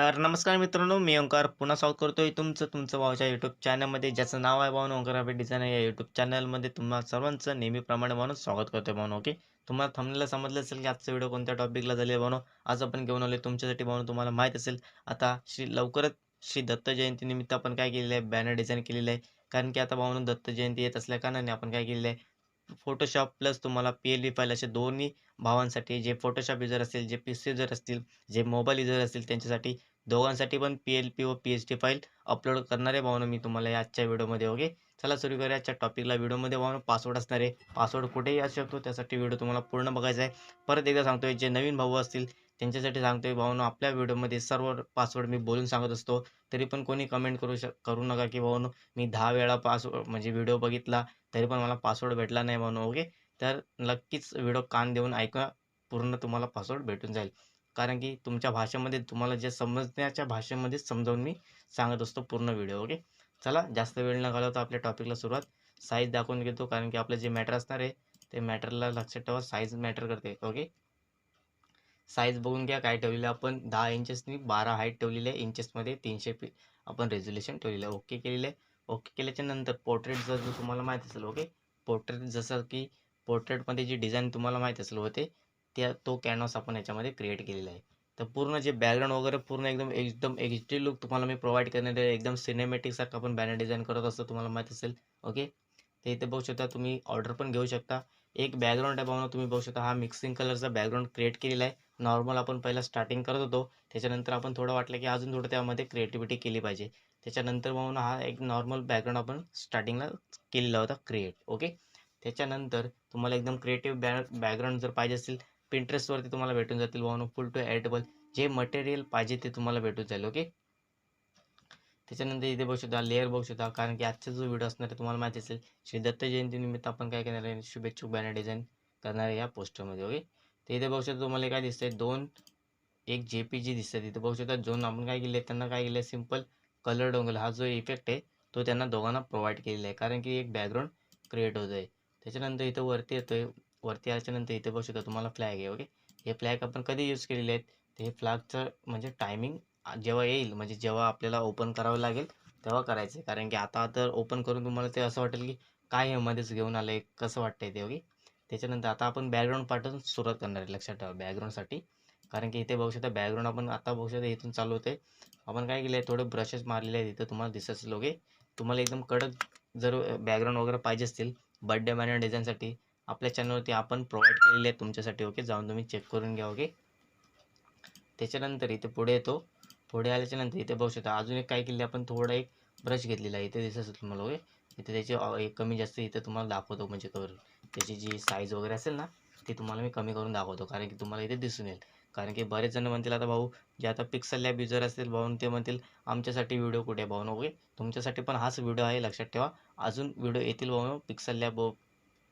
तर नमस्कार मित्रांनो मी ओंकार पुन्हा स्वागत करतोय तुमचं तुमचं भाऊच्या यूट्यूब चॅनलमध्ये ज्याचं नाव आहे भाऊन ओंकार डिझाईन या यूट्यूब चॅनलमध्ये तुम्हाला सर्वांचं नेहमीप्रमाणे म्हणून स्वागत करतोय भाऊन ओके? तुम्हाला थंबनेला समजलं असेल की आजचा व्हिडिओ कोणत्या टॉपिकला झाले भावनो आज आपण घेऊन आलो तुमच्यासाठी भाऊन तुम्हाला माहीत असेल. आता श्री लवकरच श्री दत्त जयंतीनिमित्त आपण काय केलेलं आहे? बॅनर डिझाईन केलेलं आहे. कारण की आता भाऊन दत्त जयंती येत असल्या कारणाने आपण काय केलेलं आहे? फोटोशॉप प्लस तुम्हाला पी एल डी फाईल असे दोन्ही भावांसाठी जे फोटोशॉप युजर असतील जे पी सी युजर असतील जे मोबाईल युजर असतील त्यांच्यासाठी दोघांसाठी पण पी एल पी व P H D file upload करणार आहे मी तुम्हाला या आजच्या व्हिडिओमध्ये ओके? चला सुरू करूया. आजच्या टॉपिकला व्हिडिओमध्ये भावनं पासवर्ड असणार. आहे पासवर्ड कुठेही असू शकतो त्यासाठी व्हिडिओ तुम्हाला पूर्ण बघायचा आहे. परत एकदा सांगतोय जे नवीन भाऊ असतील त्यांच्यासाठी सांगतोय भावनं आपल्या व्हिडिओमध्ये सर्व पासवर्ड मी बोलून सांगत असतो. तरी पण कोणी कमेंट करू शक करू नका की भाऊ मी दहा वेळा पासवर्ड म्हणजे व्हिडिओ बघितला तरी पण मला पासवर्ड भेटला नाही भावनो ओके तर नक्कीच व्हिडिओ कान देऊन ऐका पूर्ण तुम्हाला पासवर्ड भेटून जाईल. कारण की तुमच्या भाषेमध्ये तुम्हाला जे समजण्याच्या भाषेमध्येच समजावून मी सांगत असतो पूर्ण व्हिडिओ ओके चला जास्त वेळ न घालवता आपल्या टॉपिकला सुरुवात. साईज दाखवून घेतो कारण की आपलं जे मॅटर असणार आहे ते मॅटरला लक्षात ठेवा. साईज मॅटर करते ओके साईज बघून घ्या काय ठेवलेलं आहे आपण. दहा इंचेसनी बारा हाईट ठेवलेली आहे. इंचेसमध्ये तीनशे पी आपण रेझोल्युशन ठेवलेलं आहे. ओके केलेलं आहे. ओके केल्याच्यानंतर पोर्ट्रेट जर तुम्हाला माहीत असेल ओके पोर्ट्रेट जसं की पोर्ट्रेटमध्ये जी डिझाईन तुम्हाला माहीत असेल होते त्या तो कॅनव्हास आपण याच्यामध्ये क्रिएट केलेला आहे. तर पूर्ण जे बॅकग्राऊंड वगैरे पूर्ण एकदम एकदम एच डी लुक तुम्हाला मी प्रोव्हाइड करणार आहे. एकदम सिनेमॅटिकसारखं आपण बॅनर डिझाईन करत असतो तुम्हाला माहीत असेल ओके तर इथे बघू शकता तुम्ही ऑर्डर पण घेऊ शकता. एक बॅकग्राऊंड आहे पाहून तुम्ही बघू शकता हा मिक्सिंग कलरचा बॅकग्राऊंड क्रिएट केलेला आहे. नॉर्मल आपण पहिला स्टार्टिंग करत होतो त्याच्यानंतर आपण थोडं वाटलं की अजून थोडं त्यामध्ये क्रिएटिव्हिटी केली पाहिजे. त्याच्यानंतर पाहून हा एक नॉर्मल बॅकग्राऊंड आपण स्टार्टिंगला केलेला होता क्रिएट ओके त्याच्यानंतर तुम्हाला एकदम क्रिएटिव्ह बॅ बॅकग्राऊंड जर पाहिजे असेल पिंटरेस्टवरती तुम्हाला भेटून जातील भावनो फुल टू ॲडेबल जे मटेरियल पाहिजे ते तुम्हाला भेटून जाईल ओके त्याच्यानंतर इथे बघू शकता लेअर बघू शकता कारण की आजचा जो व्हिडिओ असणार आहे तुम्हाला माहिती असेल श्री दत्त जयंतीनिमित्त आपण काय करणार आहे शुभेच्छुक बॅनर डिझाईन करणार आहे या पोस्टरमध्ये ओके तर इथे बघू शकता तुम्हाला काय दिसतंय दोन एक जे पी जी दिसतात इथे बघू शकता दोन आपण काय केले त्यांना काय केलं आहे सिंपल कलर डोंगल हा जो इफेक्ट आहे तो त्यांना दोघांना प्रोव्हाइड केलेला आहे कारण की एक बॅकग्राऊंड क्रिएट होत आहे. त्याच्यानंतर इथं वरती येतो आहे वरती आल्याच्यानंतर इथे बघू शकता तुम्हाला फ्लॅग आहे ओके हे फ्लॅग आपण कधी यूज केलेले आहेत ते हे फ्लॅगचं म्हणजे टायमिंग जेव्हा येईल म्हणजे जेव्हा आपल्याला ओपन करावं लागेल तेव्हा करायचं आहे. कारण की आता तर ओपन करून तुम्हाला ते असं वाटेल की काय हे मध्येच घेऊन आलं आहे कसं वाटतंय ते ओके त्याच्यानंतर आता आपण बॅकग्राऊंड पाठवून सुरुवात करणार आहे लक्षात ठेवा बॅकग्राऊंडसाठी कारण की इथे बघू शकता बॅकग्राऊंड आपण आता बघू शकता इथून चालू होते आपण काय केलं आहे थोडे ब्रशेस मारलेले आहेत इथं तुम्हाला दिसत असेल ओके तुम्हाला एकदम कडक जर बॅकग्राऊंड वगैरे पाहिजे असतील बड्डे बॅनर डिझाईनसाठी आपल्या चॅनलवरती आपण प्रोव्हाइड केलेले आहेत तुमच्यासाठी ओके जाऊन तुम्ही चेक करून घ्या ओके त्याच्यानंतर इथे पुढे येतो. पुढे आल्याच्यानंतर इथे बघू शकता. अजून एक काय केले आपण थोडा एक ब्रश घेतलेला आहे. इथे दिसत असेल तुम्हाला ओके इथे त्याची एक कमी जास्त इथे तुम्हाला दाखवतो म्हणजे करून त्याची जी साईज वगैरे असेल ना ती तुम्हाला मी कमी करून दाखवतो. कारण की तुम्हाला इथे दिसून येईल. कारण की बरेच जण म्हणतील आता भाऊ जे आता पिक्सल लॅब युजर असतील भाऊन ते म्हणतील आमच्यासाठी व्हिडिओ कुठे भाऊ? ओके. तुमच्यासाठी पण हाच व्हिडिओ आहे लक्षात ठेवा. अजून व्हिडिओ येतील भाऊ pixel lab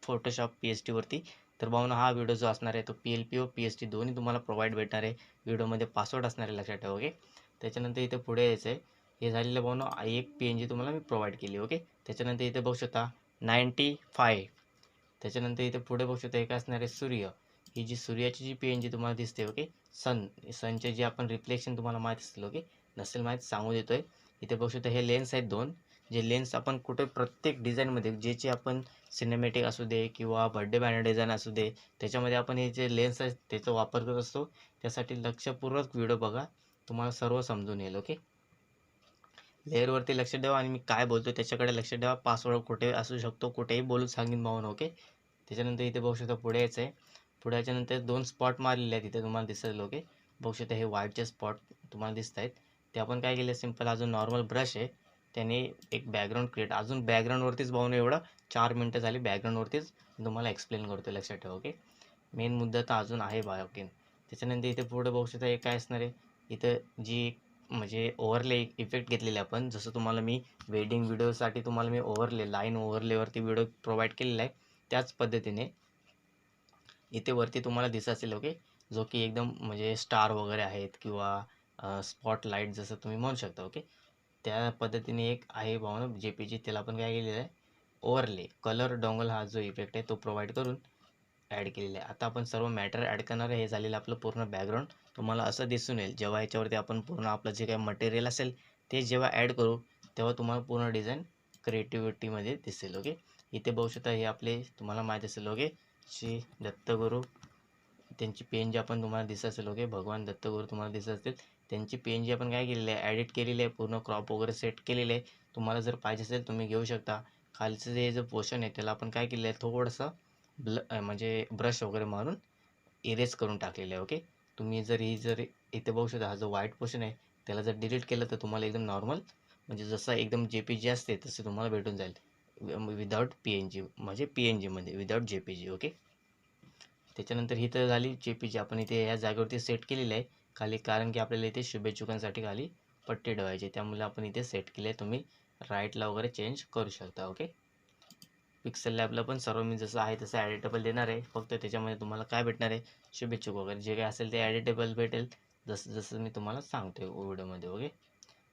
Photoshop P H टीवरती तर भाऊन हा व्हिडिओ जो असणार आहे तो P L P or P H T दोन्ही तुम्हाला प्रोव्हाइड भेटणार आहे. व्हिडिओमध्ये पासवर्ड असणार आहे लक्षात ठेवा ओके. त्याच्यानंतर इथे पुढे यायचं आहे हे झालेलं भाऊन एक पी एन जी तुम्हाला मी प्रोव्हाइड केली ओके त्याच्यानंतर इथे बघू शकता नाईंटी फाय त्याच्यानंतर इथे पुढे बघू शकता एक असणार आहे सूर्य. ही जी सूर्याची जी पी एन जी तुम्हाला दिसते ओके सन सनचे जे आपण रिफ्लेक्शन तुम्हाला माहीत असेल ओके नसेल माहीत सांगू देतो आहे इथे बघू शकता हे लेन्स आहेत दोन. जे लेन्स आपण कुठे प्रत्येक डिझाईनमध्ये ज्याचे आपण सिनेमॅटिक असू दे किंवा बर्थडे बॅनर डिझाईन असू दे त्याच्यामध्ये आपण हे जे लेन्स आहेत त्याचा वापर करत असतो. त्यासाठी लक्षपूर्वक व्हिडिओ बघा. तुम्हाला सर्व समजून येईल ओके लेअरवरती लक्ष ठेवा आणि मी काय बोलतो त्याच्याकडे लक्ष ठेवा. पासवर्ड कुठे असू शकतो कुठेही बोलून सांगेन भाऊन ओके त्याच्यानंतर इथे बघू शकता पुढे यायचं आहे पुढे याच्यानंतर दोन स्पॉट मारलेले आहेत तिथे तुम्हाला दिसेल ओके बघू शकता हे व्हाईटचे स्पॉट तुम्हाला दिसत आहेत ते आपण काय केलं सिंपल अजून नॉर्मल ब्रश आहे. त्याने एक बॅकग्राऊंड क्रिएट अजून बॅकग्राऊंडवरतीच भाऊन एवढं चार मिनटं झाली बॅकग्राऊंडवरतीच तुम्हाला एक्सप्लेन करतो लक्षात ठेवा ओके मेन मुद्दा तर अजून आहे बा ओके त्याच्यानंतर इथे पुढे बघू शकता हे काय असणार आहे? इथं जी म्हणजे ओव्हरले इफेक्ट घेतलेले आपण जसं तुम्हाला मी वेडिंग व्हिडिओसाठी तुम्हाला मी ओव्हरले लाईन ओव्हरलेवरती व्हिडिओ प्रोव्हाइड केलेला आहे त्याच पद्धतीने इथे वरती तुम्हाला दिसत असेल ओके जो की एकदम म्हणजे स्टार वगैरे आहेत किंवा स्पॉट लाइट जसं तुम्ही म्हणू शकता ओके त्या पद्धतीने एक आहे भावना जे पी जी त्याला आपण काय केलेलं आहे? ओव्हरले कलर डोंगल हा जो इफेक्ट आहे तो प्रोव्हाइड करून ॲड केलेला आहे. आता आपण सर्व मॅटर ॲड करणार आहे हे झालेलं आपलं पूर्ण बॅकग्राऊंड तुम्हाला असं दिसून येईल. जेव्हा याच्यावरती आपण पूर्ण आपलं जे काही मटेरियल असेल ते जेव्हा ॲड करू तेव्हा तुम्हाला पूर्ण डिझाईन क्रिएटिव्हिटीमध्ये दिसेल ओके इथे बघू शकता हे आपले तुम्हाला माहीत असेल ओके श्री दत्तगुरू त्यांची पेन जी आपण तुम्हाला दिसत असेल ओके भगवान दत्तगुरू तुम्हाला दिसत असतील. त्यांची पेन जी आपण काय केलेली आहे? ॲडिट केलेली आहे पूर्ण क्रॉप वगैरे सेट केलेले आहे. तुम्हाला जर पाहिजे असेल तुम्ही घेऊ शकता. खालचं जे जे पोर्शन आहे त्याला आपण काय केलेलं आहे? थोडंसं ब्ल म्हणजे ब्रश वगैरे मारून इरेज करून टाकलेलं आहे ओके तुम्ही जर ही जर इथे बघू शकता हा जो व्हाईट पोर्शन आहे त्याला जर डिलीट केलं तर तुम्हाला एकदम नॉर्मल म्हणजे जसं एकदम जे पी जी असते तसं तुम्हाला भेटून जाईल. विदाऊट पी एन जी म्हणजे पी एन जीमध्ये without J P G okay त्याच्यानंतर ही तर झाली जे पी जी आपण इथे या जागेवरती सेट केलेली आहे. खाली कारण की आपल्याला इथे शुभेच्छुकांसाठी खाली पट्टी ठेवायची त्यामुळे आपण इथे सेट केले तुम्ही राईटला वगैरे चेंज करू शकता ओके पिक्सल लॅबला पण सर्व मी जसं आहे तसं ॲडिटेबल देणार आहे. फक्त त्याच्यामध्ये तुम्हाला काय भेटणार आहे? शुभेच्छुक वगैरे. जे काय असेल ते ॲडिटेबल भेटेल. जसं जसं मी तुम्हाला सांगतो व्हिडिओमध्ये ओके?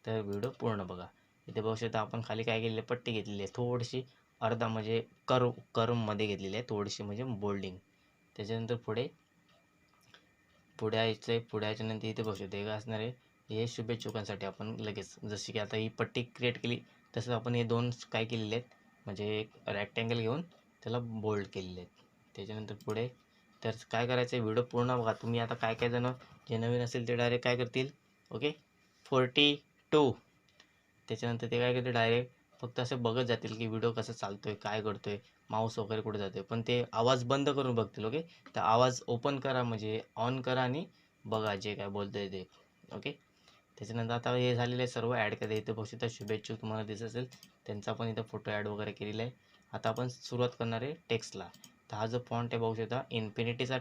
तर व्हिडिओ पूर्ण बघा. इथे बघू शकता आपण खाली काय केलेलं आहे? पट्टी घेतलेली आहे. थोडीशी अर्धा म्हणजे कर्व कर्वमध्ये घेतलेली आहे. थोडीशी म्हणजे बोल्डिंग त्याच्यानंतर पुढे पुढे यायचं आहे. पुढे याच्यानंतर इथे बघू शकतो हे काय असणार आहे? हे शुभेच्छुकांसाठी आपण लगेच जशी की आता ही पट्टी क्रिएट केली तसंच आपण हे दोन काय केलेले आहेत? म्हणजे एक रॅक्टँगल घेऊन त्याला बोल्ड केलेले आहेत. त्याच्यानंतर पुढे तर काय करायचं आहे व्हिडिओ पूर्ण बघा. तुम्ही आता काय काय जण जे नवीन असेल ते डायरेक्ट काय करतील? ओके फोर्टी टू त्याच्यानंतर ते काय करतील? डायरेक्ट फक्त असं बघत जातील की व्हिडिओ कसा चालतो आहे काय करतो आहे माऊस वगैरे कुठे जातो आहे पण ते आवाज बंद करून बघतील ओके तर आवाज ओपन करा म्हणजे ऑन करा आणि बघा जे काय बोलतं आहे ते. ओके त्याच्यानंतर आता हे झालेलं आहे सर्व ॲड करते इथे बघू शकता शुभेच्छुक तुम्हाला दिसत असेल. त्यांचा पण इथं फोटो ॲड वगैरे केलेला आहे. आता आपण सुरुवात करणार आहे टेक्स्टला तर हा जो फॉन्ट आहे बघू शकता इन्फिनिटीचा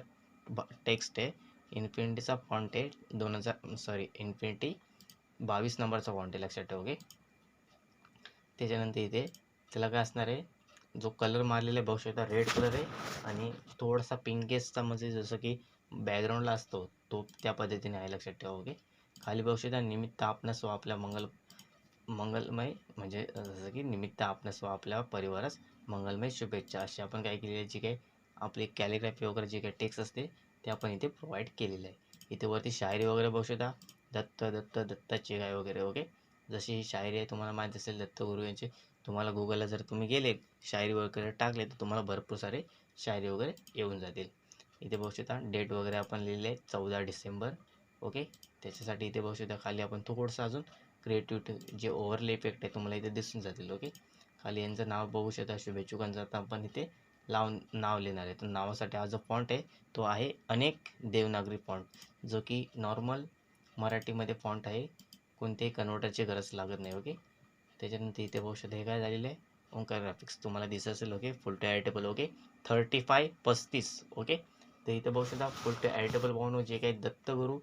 टेक्स्ट आहे. इन्फिनिटीचा फॉन्ट आहे दोन हजार सॉरी इन्फिनिटी बावीस नंबरचा फॉन्ट आहे लक्षात ठेव ओके त्याच्यानंतर इथे त्याला काय असणार आहे? जो कलर मारलेला आहे बघू शकता रेड कलर आहे. आणि थोडासा पिंकेसचा म्हणजे जसं की बॅकग्राऊंडला असतो तो त्या पद्धतीने आहे लक्षात ठेवा ओके खाली बघू शकता निमित्त आपणास व आपल्या मंगल मंगलमय म्हणजे जसं की निमित्त आपणास व आपल्या परिवारास मंगलमय शुभेच्छा. अशी आपण काय केलेली आहे जी काही आपली कॅलिग्राफी वगैरे जे काही टेक्स्ट असते ते आपण इथे प्रोव्हाइड केलेलं आहे. इथे वरती शायरी वगैरे बघू शकता दत्त दत्त दत्ताची काय वगैरे ओके? जशी ही शायरी आहे तुम्हाला माहीत असेल दत्तगुरू यांची. तुम्हाला गुगलला जर तुम्ही गेले शायरी वगैरे टाकले तर तुम्हाला भरपूर सारे शायरी वगैरे येऊन जातील. इथे बघू शकता डेट वगैरे आपण लिहिलेले आहे चौदा डिसेंबर ओके? त्याच्यासाठी इथे बघू शकता खाली आपण थोडंसं अजून क्रिएटिव्हिटी जे ओव्हरले इफेक्ट आहे तुम्हाला इथे दिसून जातील ओके खाली यांचं नाव बघू शकता शुभेच्छुकांचं आता आपण इथे लावून नाव लिहिणार आहे. तर नावासाठी हा जो फॉन्ट आहे तो आहे अनेक देवनागरी फॉन्ट जो की नॉर्मल मराठीमध्ये फॉन्ट आहे. कोणतेही कन्व्हर्टरची गरज लागत नाही ओके त्याच्यानंतर इथे बघू शकता हे काय झालेलं आहे? ओंकार ग्राफिक्स तुम्हाला दिसत असेल okay full to editable okay thirty five पस्तीस ओके तर इथे बघू शकता फुल टू ॲडिटेबल पाहून जे काही दत्तगुरू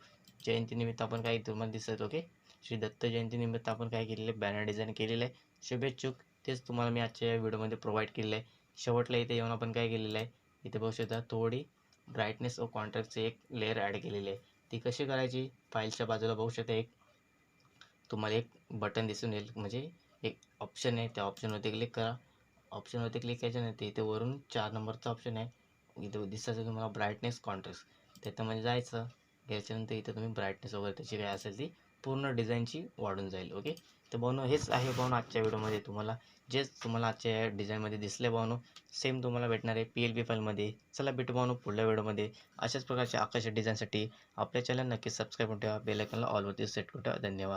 जयंतीनिमित्त आपण काय तुम्हाला दिसत ओके? श्री दत्त जयंतीनिमित्त आपण काय केलेलं आहे बॅनर डिझाईन केलेलं आहे. शुभेच्छुक. तेच तुम्हाला मी आजच्या या व्हिडिओमध्ये प्रोव्हाइड केलेलं आहे. शेवटला इथे येऊन आपण काय केलेलं आहे? इथे बघू शकता थोडी ब्राईटनेस व कॉन्ट्रॅक्टची एक लेअर ॲड केलेली आहे. ती कशी करायची? फाईलच्या बाजूला बघू शकता एक तुम्हाला एक बटन दिसून येईल. म्हणजे एक ऑप्शन आहे त्या ऑप्शनवरती क्लिक करा. ऑप्शनवरती क्लिक करायच्यानंतर इथे वरून चार नंबरचा ऑप्शन आहे. इथे दिसायचं तुम्हाला ब्राईटनेस कॉन्ट्रॅक्ट त्याच्यामध्ये जायचं. घ्यायच्यानंतर इथं तुम्ही ब्राईटनेस वगैरे त्याची काय असेल ती पूर्ण डिझाईनची वाढून जाईल ओके तर भाऊनो हेच आहे भाऊनो आजच्या व्हिडिओमध्ये तुम्हाला. जे तुम्हाला आजच्या या डिझाईनमध्ये दिसले भाऊनो सेम तुम्हाला भेटणार आहे पी एल बी फाईलमध्ये चला भेटू भाऊनो पुढल्या व्हिडिओमध्ये अशाच प्रकारच्या आकर्षक डिझाईनसाठी आपल्या चॅनल नक्की सबस्क्राईब करून ठेवा. बेलकनला ऑलवरती सेट करून ठेवा. धन्यवाद.